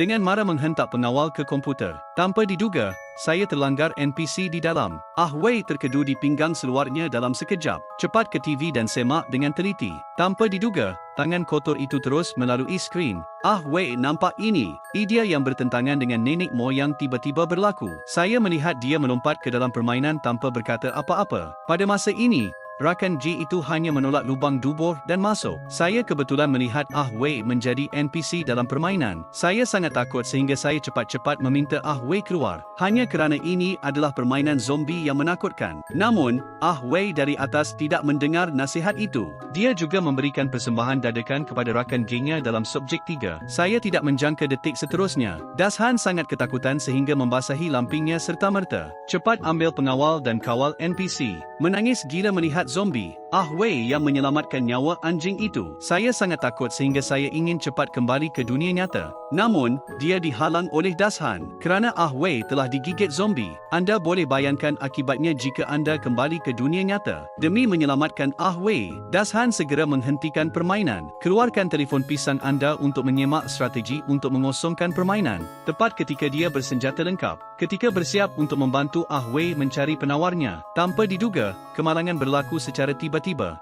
dengan marah menghentak pengawal ke komputer. Tanpa diduga, saya terlanggar NPC di dalam. Ah Wei terkedu di pinggang seluarnya dalam sekejap. Cepat ke TV dan semak dengan teliti. Tanpa diduga, tangan kotor itu terus melalui skrin. Ah Wei nampak ini. Idea yang bertentangan dengan nenek moyang tiba-tiba berlaku. Saya melihat dia melompat ke dalam permainan tanpa berkata apa-apa. Pada masa ini, Rakan G itu hanya menolak lubang dubur dan masuk. Saya kebetulan melihat Ah Wei menjadi NPC dalam permainan. Saya sangat takut sehingga saya cepat-cepat meminta Ah Wei keluar. Hanya kerana ini adalah permainan zombie yang menakutkan. Namun, Ah Wei dari atas tidak mendengar nasihat itu. Dia juga memberikan persembahan dadakan kepada rakan gengnya dalam subjek 3. Saya tidak menjangka detik seterusnya. Dashan sangat ketakutan sehingga membasahi lampingnya serta-merta. Cepat ambil pengawal dan kawal NPC. Menangis gila melihat zombie. Ah Wei yang menyelamatkan nyawa anjing itu. Saya sangat takut sehingga saya ingin cepat kembali ke dunia nyata. Namun, dia dihalang oleh Dashan. Kerana Ah Wei telah digigit zombie. Anda boleh bayangkan akibatnya jika anda kembali ke dunia nyata. Demi menyelamatkan Ah Wei, Dashan segera menghentikan permainan. Keluarkan telefon pisang anda untuk menyemak strategi untuk mengosongkan permainan. Tepat ketika dia bersenjata lengkap. Ketika bersiap untuk membantu Ah Wei mencari penawarnya. Tanpa diduga, kemalangan berlaku secara tiba-tiba.